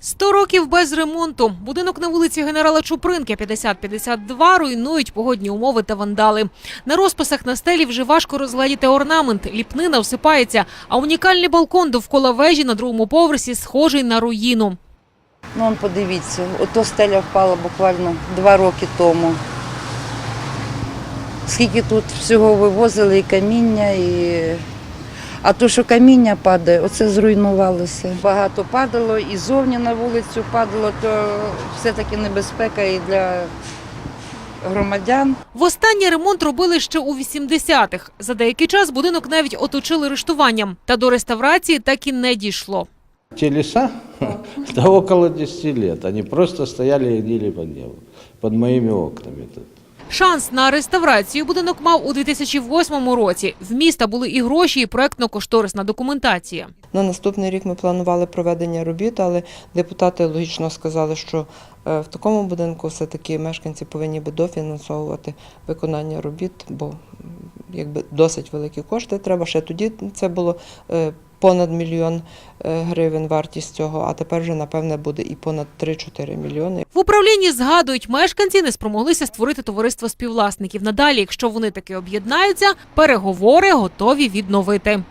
Сто років без ремонту. Будинок на вулиці генерала Чупринки 50-52 руйнують погодні умови та вандали. На розписах на стелі вже важко розгледіти орнамент. Ліпнина всипається, а унікальний балкон довкола вежі на другому поверсі схожий на руїну. Ну, подивіться, ото стеля впала буквально два роки тому. Скільки тут всього вивозили і каміння, і... а то, що каміння падає, оце зруйнувалося. Багато падало і зовні на вулицю падало, то все-таки небезпека і для громадян. Востаннє ремонт робили ще у 80-х. За деякий час будинок навіть оточили рештуванням. Та до реставрації так і не дійшло. Те леса, это около 10 лет. Они просто стояли и гнили под моими окнами. тут. Шанс на реставрацію будинок мав у 2008 році. В міста були і гроші, і проектно-кошторисна документація. На наступний рік ми планували проведення робіт, але депутати логічно сказали, що е, в такому будинку все-таки мешканці повинні би дофінансовувати виконання робіт, бо якби досить великі кошти треба. Ще тоді це було е, понад мільйон е, гривень вартість цього, а тепер вже напевне буде і понад 3-4 мільйони. В управлінні згадують, мешканці не спромоглися створити товариство співвласників. Надалі, якщо вони таки об'єднаються, переговори готові відновити.